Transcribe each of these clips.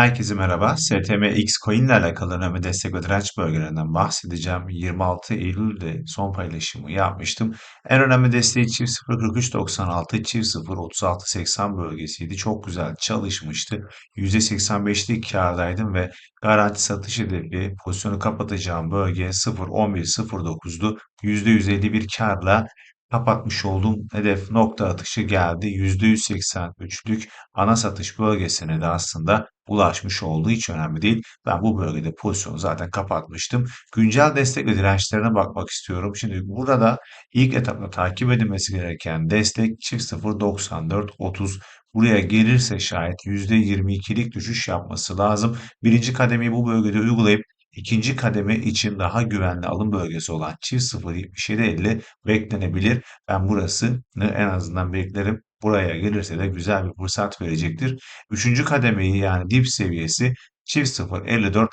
Herkese merhaba. STMX Coin ile alakalı önemli destek ve direnç bölgelerinden bahsedeceğim. 26 Eylül'de son paylaşımı yapmıştım. En önemli desteği çift 0.43.96, çift 0.36.80 bölgesiydi. Çok güzel çalışmıştı. %85'lik kârdaydım ve garanti satış hedefi pozisyonu kapatacağım bölge 0.11.09'du. %151 kârla kapatmış olduğum hedef nokta atışı geldi. %183'lük ana satış bölgesine de aslında ulaşmış olduğu hiç önemli değil. Ben bu bölgede pozisyonu zaten kapatmıştım. Güncel destek ve dirençlerine bakmak istiyorum. Şimdi burada ilk etapta takip edilmesi gereken destek çift 0.94.30 Buraya gelirse şayet %22'lik düşüş yapması lazım. Birinci kademeyi bu bölgede uygulayıp ikinci kademe için daha güvenli alım bölgesi olan çift 0.77.50 beklenebilir. Ben burasını en azından beklerim. Buraya gelirse de güzel bir fırsat verecektir. Üçüncü kademeyi yani dip seviyesi çift 0 54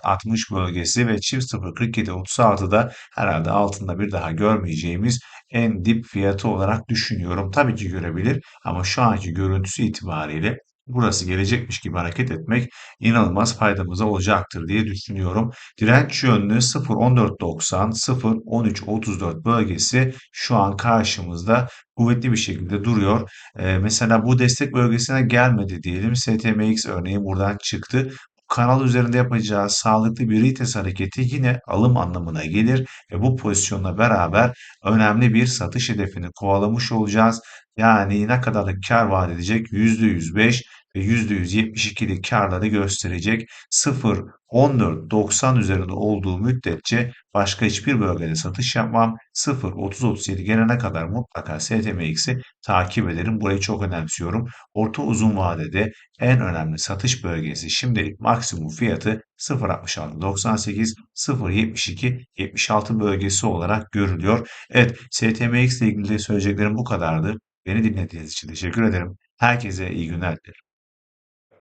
bölgesi ve çift 0 47 36'da herhalde altında bir daha görmeyeceğimiz en dip fiyatı olarak düşünüyorum. Tabii ki görebilir ama şu anki görüntüsü itibariyle burası gelecekmiş gibi hareket etmek inanılmaz faydamıza olacaktır diye düşünüyorum. Direnç yönlü 0.14.90, 0.13.34 bölgesi şu an karşımızda kuvvetli bir şekilde duruyor. Ee, mesela bu destek bölgesine gelmedi diyelim. STMX örneği buradan çıktı kanal üzerinde yapacağı sağlıklı bir retest hareketi yine alım anlamına gelir ve bu pozisyonla beraber önemli bir satış hedefini kovalamış olacağız. Yani ne kadarlık kar vaat edecek? %105 ve %172'lik karları gösterecek. 0, 14, 90 üzerinde olduğu müddetçe başka hiçbir bölgede satış yapmam. 0, 30, 37 gelene kadar mutlaka STMX'i takip ederim. Burayı çok önemsiyorum. Orta uzun vadede en önemli satış bölgesi şimdi maksimum fiyatı 0.66.98, 0.72, 76 bölgesi olarak görülüyor. Evet, STMX ile ilgili söyleyeceklerim bu kadardı. Beni dinlediğiniz için teşekkür ederim. Herkese iyi günler dilerim.